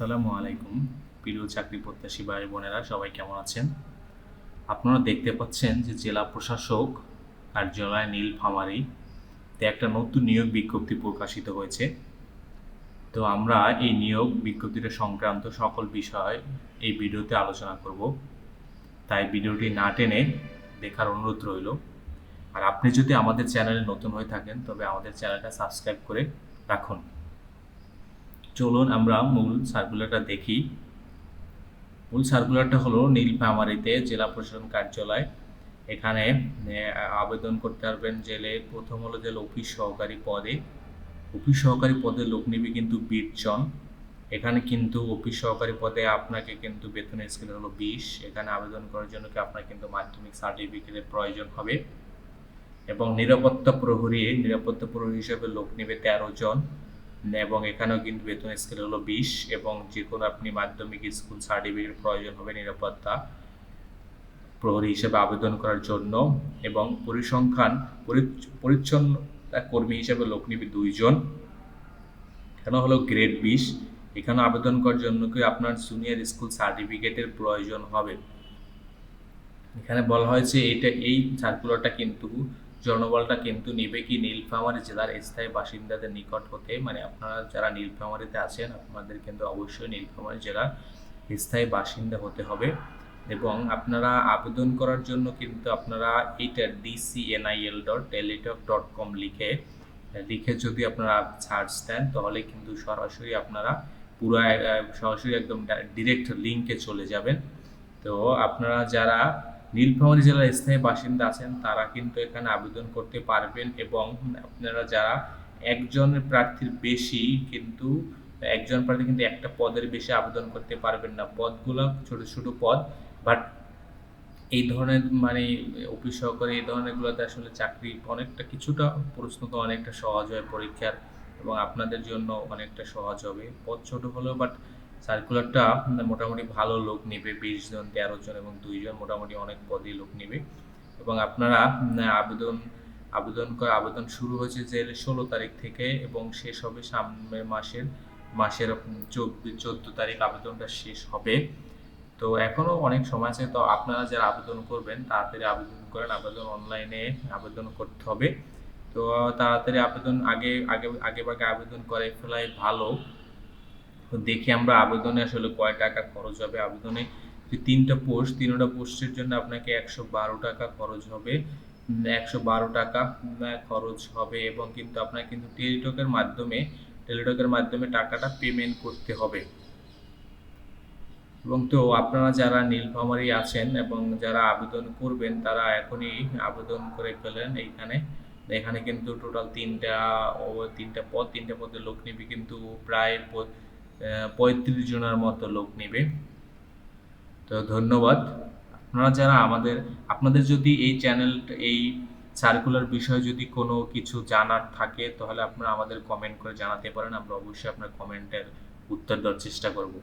আসসালামু আলাইকুম, প্রিয় চাকরি প্রত্যাশী ভাই বোনেরা, সবাই কেমন আছেন? আপনারা দেখতে পাচ্ছেন যে জেলা প্রশাসক কার্যালয় নীলফামারী তে একটা নতুন নিয়োগ বিজ্ঞপ্তি প্রকাশিত হয়েছে। তো আমরা এই নিয়োগ বিজ্ঞপ্তিটা সংক্রান্ত সকল বিষয় এই ভিডিওতে আলোচনা করব। তাই ভিডিওটি না টেনে দেখার অনুরোধ রইল। আর আপনি যদি আমাদের চ্যানেলে নতুন হয়ে থাকেন, তবে আমাদের চ্যানেলটা সাবস্ক্রাইব করে রাখুন। চলুন আমরা মূল সার্কুলারটা দেখি। মূল সার্কুলারটা হলো নীলফামারীতে জেলা প্রশাসন কার্যালয়। এখানে আবেদন করতে পারবেন জেলে। প্রথম হলো জেলা অফিস সহকারী পদে। অফিস সহকারী পদে লোক নিবে কিন্তু বিশ জন এখানে কিন্তু অফিস সহকারী পদে আপনাকে কিন্তু বেতনের স্কেল হলো বিশ। এখানে আবেদন করার জন্য কি আপনার কিন্তু মাধ্যমিক সার্টিফিকেটের প্রয়োজন হবে। এবং নিরাপত্তা প্রহরী নিরাপত্তা প্রহরী হিসেবে লোক নেবে তেরো জন। এবং এখানেও কিন্তু বেতন স্কেল হলো বিশ এবং যে কোনো আপনি মাধ্যমিক স্কুল সার্টিফিকেট প্রয়োজন হবে নিরাপত্তা প্রহরী হিসেবে আবেদন করার জন্য এবং পরিসংখ্যান, পরি- পরিচ্ছন্নতা কর্মী হিসেবে লোক নিবে দুইজন। এখানে হলো গ্রেড বিশ। এখানে আবেদন করার জন্য কি আপনার জুনিয়র স্কুল সার্টিফিকেটের প্রয়োজন হবে? এখানে বলা হয়েছে এটা, এই সার্কুলারটা কিন্তু জনবলটা কিন্তু নেবে কি নীলফামারী জেলার স্থায়ী বাসিন্দাদের নিকট হতে? মানে আপনারা যারা নীলফামারীতে আছেন, আপনাদের কিন্তু অবশ্যই নীলফামারী জেলার স্থায়ী বাসিন্দা হতে হবে। এবং আপনারা আবেদন করার জন্য কিন্তু আপনারা এইটা DCNIL dot Teletalk dot com লিখে লিখে যদি আপনারা সার্চ দেন, তাহলে কিন্তু সরাসরি আপনারা পুরো সরাসরি একদম ডিরেক্ট লিঙ্কে চলে যাবেন। তো আপনারা যারা নীলফামারী জেলার স্থায়ী বাসিন্দা আছেন, তারা কিন্তু এখানে আবেদন করতে পারবেন এবং আপনারা যারা একজন প্রার্থীর বেশি কিন্তু, একজন প্রার্থী কিন্তু একটা পদের বেশি আবেদন করতে পারবেন না। পদগুলো ছোট ছোট পদ বাট এই ধরনের মানে অফিস সহকারী এই ধরনের গুলোতে আসলে চাকরি অনেকটা কিছুটা প্রশ্ন তো অনেকটা সহজ হয় পরীক্ষার এবং আপনাদের জন্য অনেকটা সহজ হবে। পদ ছোট হলেও বাট সার্কুলারটা মোটামুটি ভালো লোক নেবে, বিশ জন, তেরো জন এবং দুইজন মোটামুটি অনেক পদে লোক নেবে। এবং আপনারা আবেদন আবেদন আবেদন শুরু হয়েছে যে ষোলো তারিখ থেকে এবং শেষ হবে সামনের মাসের মাসের চব্বিশ চোদ্দ তারিখ আবেদনটা শেষ হবে। তো এখনও অনেক সময় আছে, তো আপনারা যারা আবেদন করবেন, তাড়াতাড়ি আবেদন করেন। আবেদন অনলাইনে আবেদন করতে হবে। তো তাড়াতাড়ি আবেদন আগে আগে আগে ভাগে আবেদন করে ফেলাই ভালো। তো দেখি আমরা আবেদনে আসলে কয় টাকা খরচ হবে আবেদনে। যে তিনটা পোস্ট তিনটা পোস্টের জন্য আপনাকে একশো বারো টাকা খরচ হবে। একশো বারো টাকা খরচ হবে এবং কিন্তু আপনার কিন্তু টেলিটকের মাধ্যমে টেলিটকের মাধ্যমে টাকাটা পেমেন্ট করতে হবে। এবং তো আপনারা যারা নীলফামারী আছেন এবং যারা আবেদন করবেন, তারা এখনই আবেদন করে ফেলেন এইখানে। এখানে কিন্তু টোটাল তিনটা তিনটা পদ, তিনটা পদে লোক নিবে কিন্তু প্রায় পঁয়ত্রিশ জনের মতো লোক নেবে। তো ধন্যবাদ। আপনারা যারা আমাদের, আপনাদের যদি এই চ্যানেল এই সার্কুলার বিষয়ে যদি কোনো কিছু জানার থাকে, তাহলে আপনারা আমাদের কমেন্ট করে জানাতে পারেন। আমরা অবশ্যই আপনার কমেন্টের উত্তর দেওয়ার চেষ্টা করব।